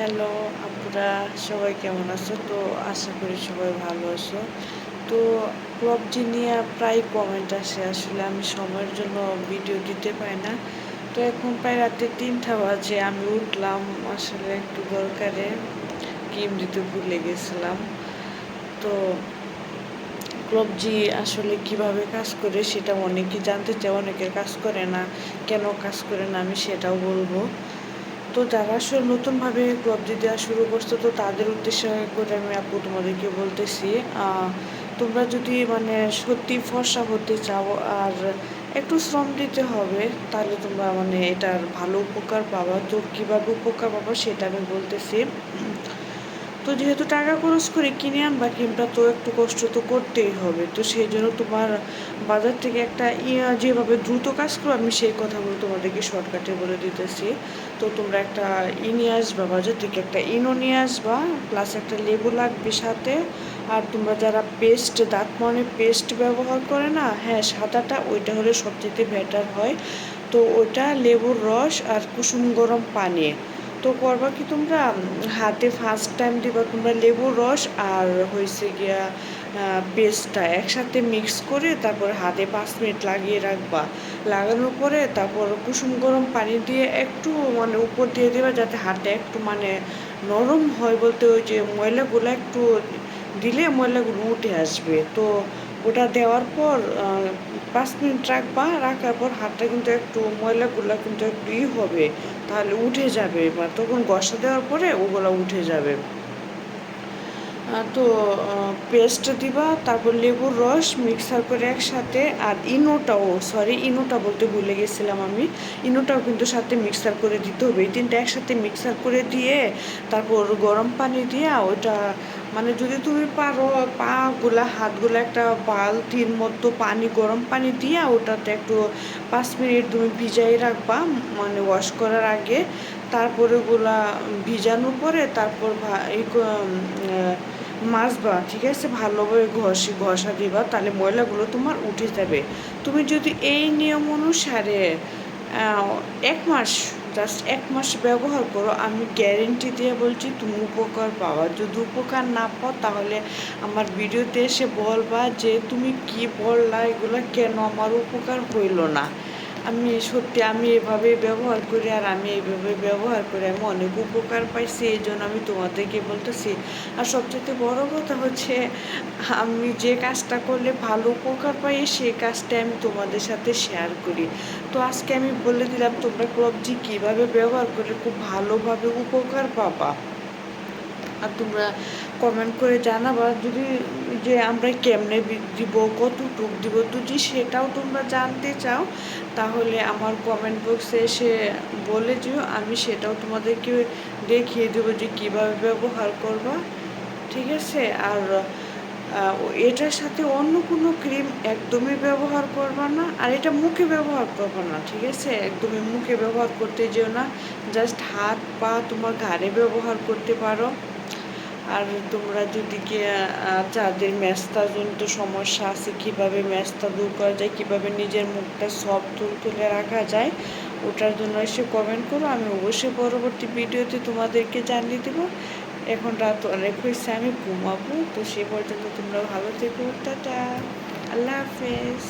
Hello আপুরা সবাই কেমন আছো? তো আশা করি সবাই ভালো আছো। তো ক্লবজি নিয়ে প্রায় কমেন্ট আসে, আসলে আমি সময়ের জন্য ভিডিও দিতে পারি না। তো এখন প্রায় রাতে তিনটা বাজে, আমি উঠলাম, আসলে একটু দরকারে কিম দিতে ভুলে গেছিলাম। তো ক্লবজি আসলে কীভাবে কাজ করে সেটা অনেকে জানতে চায়, অনেকের কাজ করে না। কেন কাজ করে না আমি সেটাও বলব। তো যারা আসলে নতুনভাবে কবজি দেওয়া শুরু করছে, তো তাদের উদ্দেশ্যে করে আমি আপু তোমাদেরকে বলতেছি তোমরা যদি মানে সত্যি ফর্সা হতে চাও আর একটু শ্রম দিতে হবে, তাহলে তোমরা মানে এটার ভালো উপকার পাবা। তো কীভাবে উপকার পাবা সেটা আমি বলতেছি। তো যেহেতু টাকা খরচ করে কিনে আনবা ক্রিমটা তো একটু কষ্ট তো করতেই হবে। তো সেই জন্য তোমার বাজার থেকে একটা ইয়া যেভাবে দ্রুত কাজ করো, আমি সেই কথাগুলো তোমাদেরকে শর্টকাটে বলে দিতেছি। তো তোমরা একটা ই নিয়ে আসবা, বাজার থেকে একটা ইনো নিয়ে আসবা প্লাস একটা লেবু লাগবে সাথে। আর তোমরা যারা পেস্ট দাঁত মানে পেস্ট ব্যবহার করে না হ্যাঁ সাদাটা, ওইটা হলে সবচেয়ে বেটার হয়। তো ওইটা লেবুর রস আর কুসুম গরম পানি। তো করবা কি তোমরা? হাতে ফার্স্ট টাইম দিবা তোমরা লেবুর রস আর হয়েছে গিয়া পেস্টটা একসাথে মিক্স করে তারপর হাতে পাঁচ মিনিট লাগিয়ে রাখবা। লাগানোর পরে তারপর কুসুম গরম পানি দিয়ে একটু মানে উপর দিয়ে দেবা যাতে হাতে একটু মানে নরম হয় বলতে ওই যে ময়লাগুলো একটু দিলে ময়লাগুলো উঠে আসবে। তো ওটা দেওয়ার পর পাঁচ মিনিট রাখবা, রাখার পর হাতটা কিন্তু একটু ময়লাগুলো কিন্তু একটু ই হবে, তাহলে উঠে যাবে, বা তখন গসা দেওয়ার পরে ওগুলো উঠে যাবে। তো পেস্ট দিবা, তারপর লেবুর রস মিক্সার করে একসাথে, আর ইনোটাও সরি ইনোটা বলতে ভুলে গেছিলাম আমি, ইনোটাও কিন্তু সাথে মিক্সার করে দিতে হবে। এই তিনটা একসাথে মিক্সার করে দিয়ে, তারপর গরম পানি দিয়ে ওইটা মানে যদি তুমি পারো, পা পাগুলা হাতগুলো একটা বালতির মতো পানি, গরম পানি দিয়ে ওটাতে একটু পাঁচ মিনিট তুমি ভিজাই রাখবা মানে ওয়াশ করার আগে। তারপরে ওগুলা ভিজানোর পরে তারপর মাজবা, ঠিক আছে? ভালোভাবে ঘষি, ঘষা দিবা, তাহলে ময়লাগুলো তোমার উঠে যাবে। তুমি যদি এই নিয়ম অনুসারে এক মাস জাস্ট এক মাস ব্যবহার করো, আমি গ্যারেন্টি দিয়ে বলছি তুমি উপকার পাওয়া যদি উপকার না পাও তাহলে আমার ভিডিওতে এসে বলবা যে তুমি কি বললা, এগুলো কেন আমার উপকার হইল না। আমি সত্যি আমি এভাবে ব্যবহার করি আর আমি এইভাবে ব্যবহার করি আমি অনেক উপকার পাইছি, এই জন্য আমি তোমাদেরকে বলতেছি। আর সবচেয়ে বড় কথা হচ্ছে, আমি যে কাজটা করলে ভালো উপকার পাই, সেই কাজটা আমি তোমাদের সাথে শেয়ার করি। তো আজকে আমি বলে দিলাম, তোমরা ক্লবজি কীভাবে ব্যবহার করলে খুব ভালোভাবে উপকার পাবা। আর তোমরা কমেন্ট করে জানাবা যদি যে আমরা কেমনে দিব, কতটুক দিব। যদি সেটাও তোমরা জানতে চাও, তাহলে আমার কমেন্ট বক্সে এসে বলে দিও, আমি সেটাও তোমাদেরকে দেখিয়ে দেবো যে কীভাবে ব্যবহার করবা। ঠিক আছে? আর এটার সাথে অন্য কোনো ক্রিম একদমই ব্যবহার করবা না, আর এটা মুখে ব্যবহার করবা না, ঠিক আছে? একদমই মুখে ব্যবহার করতে যেও না জাস্ট হাত পা তোমার ঘাড়ে ব্যবহার করতে পারো। আর তোমরা যদি যাদের ম্যাস্তাজনিত সমস্যা আছে, কীভাবে ম্যাস্তা দূর করা যায়, কীভাবে নিজের মুখটা সব তুল তুলে রাখা যায়, ওটার জন্য এসে কমেন্ট করো। আমি অবশ্যই পরবর্তী ভিডিওতে তোমাদেরকে জানিয়ে দেবো। এখন রাত অনেক হয়েছে, আমি ঘুমাবো। তো সে পর্যন্ত তোমরা ভালো থেকো। টাটা। আল্লাহ হাফেজ।